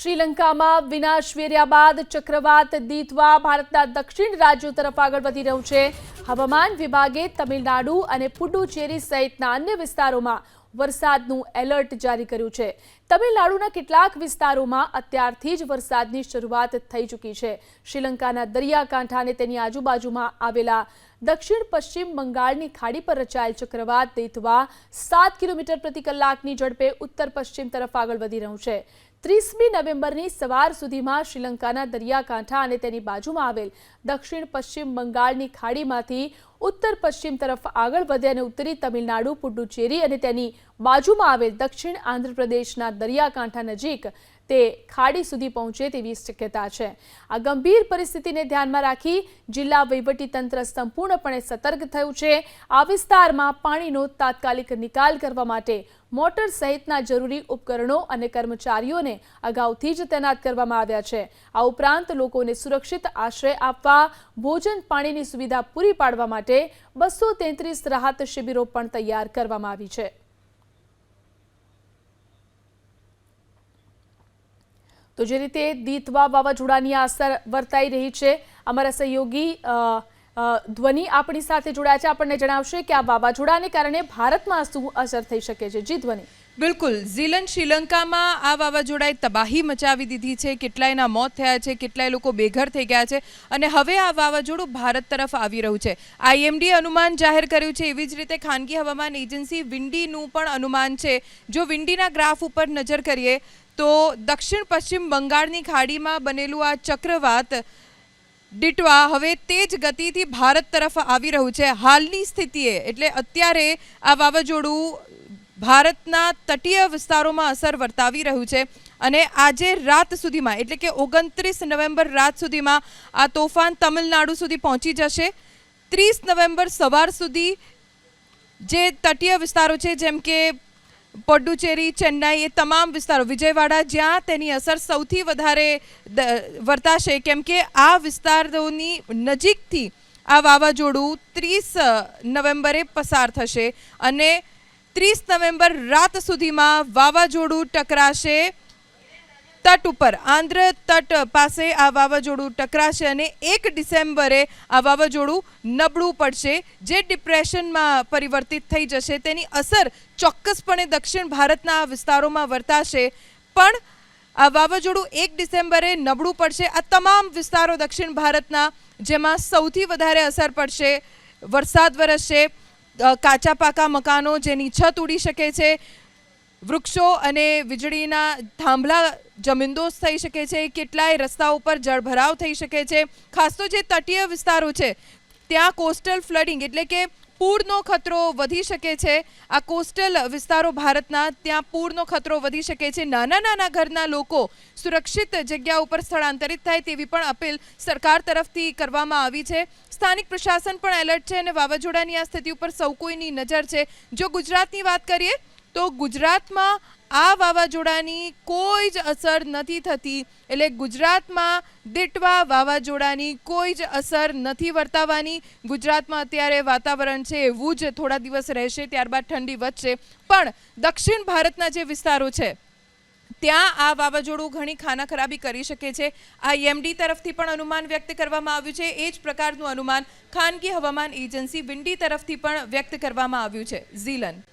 શ્રીલંકામાં વિનાશ વેર્યા બાદ ચક્રવાત દીતવા ભારતના દક્ષિણ રાજ્યો તરફ આગળ વધી રહ્યું છે. હવામાન વિભાગે તમિલનાડુ અને પુડુચેરી સહિતના અન્ય વિસ્તારોમાં વરસાદનું એલર્ટ જારી કર્યું છે. તમિલનાડુના કેટલાક વિસ્તારોમાં અત્યારથી જ વરસાદની શરૂઆત થઈ ચૂકી છે. શ્રીલંકાના દરિયાકાંઠા અને તેની આજુબાજુમાં આવેલા દક્ષિણ પશ્ચિમ બંગાળની ખાડી પર રચાયેલ ચક્રવાત દેતવા સાત કિલોમીટર પ્રતિ કલાકની ઝડપે ઉત્તર પશ્ચિમ તરફ આગળ વધી રહ્યું છે. ત્રીસમી નવેમ્બરની સવાર સુધીમાં શ્રીલંકાના દરિયાકાંઠા અને તેની બાજુમાં આવેલ દક્ષિણ પશ્ચિમ બંગાળની ખાડીમાંથી ઉત્તર પશ્ચિમ તરફ આગળ વધે અને ઉત્તરી તમિલનાડુ, પુડુચેરી અને તેની બાજુમાં આવેલ દક્ષિણ આંધ્રપ્રદેશના દરિયાકાંઠા નજીક તે ખાડી સુધી પહોંચે તેવી શક્યતા છે. આ ગંભીર પરિસ્થિતિને ધ્યાનમાં રાખી જિલ્લા વહીવટીતંત્ર સંપૂર્ણપણે સતર્ક થયું છે. આ વિસ્તારમાં પાણીનો તાત્કાલિક નિકાલ કરવા માટે મોટર સહિતના જરૂરી ઉપકરણો અને કર્મચારીઓને અગાઉથી જ તૈનાત કરવામાં આવ્યા છે. આ ઉપરાંત લોકોને સુરક્ષિત આશ્રય આપવા, ભોજન પાણીની સુવિધા પૂરી પાડવા માટે બસો રાહત શિબિરો પણ તૈયાર કરવામાં આવી છે. તો જે રીતે દીતવા વાવાઝોડાની અસર વર્તાઈ રહી છે, અમારા સહયોગી ધ્વનિ આપણી સાથે જોડાયા છે. આપણને જણાવશે કે આ વાવાઝોડાને કારણે ભારતમાં શું અસર થઈ શકે છે? જી ધ્વનિ. બિલકુલ. ઝીલન શ્રીલંકામાં આ વાવાઝોડાએ તબાહી મચાવી દીધી છે. કેટલાયના મોત થયા છે, કેટલાય લોકો બેઘર થઈ ગયા છે અને હવે આ વાવાઝોડું ભારત તરફ આવી રહ્યું છે. આઈએમડી અનુમાન જાહેર કર્યું છે, એવી જ રીતે ખાનગી હવામાન એજન્સી વિંડીનું પણ અનુમાન છે. જો વિંડીના ગ્રાફ ઉપર નજર કરીએ તો દક્ષિણ પશ્ચિમ બંગાળની ખાડીમાં બનેલું આ ચક્રવાત ડીટવા હવે તેજ ગતિથી ભારત તરફ આવી રહ્યું છે. હાલની સ્થિતિએ, એટલે અત્યારે આ વાવાઝોડું ભારતના તટીય વિસ્તારોમાં અસર વર્તાવી રહ્યું છે અને આજે રાત સુધીમાં, એટલે કે ઓગણત્રીસ નવેમ્બર રાત સુધીમાં, આ તોફાન તમિલનાડુ સુધી પહોંચી જશે. ત્રીસ નવેમ્બર સવાર સુધી જે તટીય વિસ્તારો છે, જેમ કે પોડુચેરી, ચેન્નાઈ, એ તમામ વિસ્તારો, વિજયવાડા, જ્યાં તેની અસર સૌથી વધારે વર્તાશે, કેમ કે આ વિસ્તારોની નજીકથી આ વાવાઝોડું ત્રીસ નવેમ્બરે પસાર થશે અને ત્રીસ નવેમ્બર રાત સુધીમાં વાવાઝોડું ટકરાશે તટ ઉપર. આંધ્ર તટ પાસે આ વાવાઝોડું ટકરાશે અને એક ડિસેમ્બરે આ વાવાઝોડું નબળું પડશે. જે ડિપ્રેશનમાં પરિવર્તિત થઈ જશે, તેની અસર ચોક્કસપણે દક્ષિણ ભારતના વિસ્તારોમાં વર્તાશે. પણ આ વાવાઝોડું એક ડિસેમ્બરે નબળું પડશે. આ તમામ વિસ્તારો દક્ષિણ ભારતના, જેમાં સૌથી વધારે અસર પડશે, વરસાદ વરસશે. કાચા પાકા મકાનો જેની છત ઉડી શકે છે. વૃક્ષો અને વીજળીના થાંભલા જમીનદોસ્ત થઈ શકે છે. કેટલાય રસ્તાઓ પર જળભરાવ થઈ શકે છે. ખાસ તો જે તટીય વિસ્તારો છે, ત્યાં કોસ્ટલ ફ્લડિંગ એટલે કે પૂરનો ખતરો વધી શકે છે. આ કોસ્ટલ વિસ્તારો ભારતના, ત્યાં પૂરનો ખતરો વધી શકે છે. નાના નાના ઘરના લોકો સુરક્ષિત જગ્યા ઉપર સ્થળાંતરિત થાય તેવી પણ અપીલ સરકાર તરફથી કરવામાં આવી છે. સ્થાનિક પ્રશાસન પણ એલર્ટ છે અને વાવાઝોડાની આ સ્થિતિ ઉપર સૌ કોઈની નજર છે. જો ગુજરાતની વાત કરીએ, તો ગુજરાતમાં આ વાવાઝોડાની કોઈ જ અસર નથી થતી. એટલે ગુજરાતમાં દીટવા વાવાઝોડાની કોઈ જ અસર નથી વર્તાવાની. ગુજરાતમાં અત્યારે વાતાવરણ છે એવું જ થોડા દિવસ રહેશે, ત્યારબાદ ઠંડી વધશે. પણ દક્ષિણ ભારતના જે વિસ્તારો છે, ત્યાં આ વાવાઝોડું ઘણી ખાના ખરાબી કરી શકે છે. આઈએમડી તરફથી પણ અનુમાન વ્યક્ત કરવામાં આવ્યું છે. એ જ પ્રકારનું અનુમાન ખાનગી હવામાન એજન્સી વિંડી તરફથી પણ વ્યક્ત કરવામાં આવ્યું છે. ઝીલન.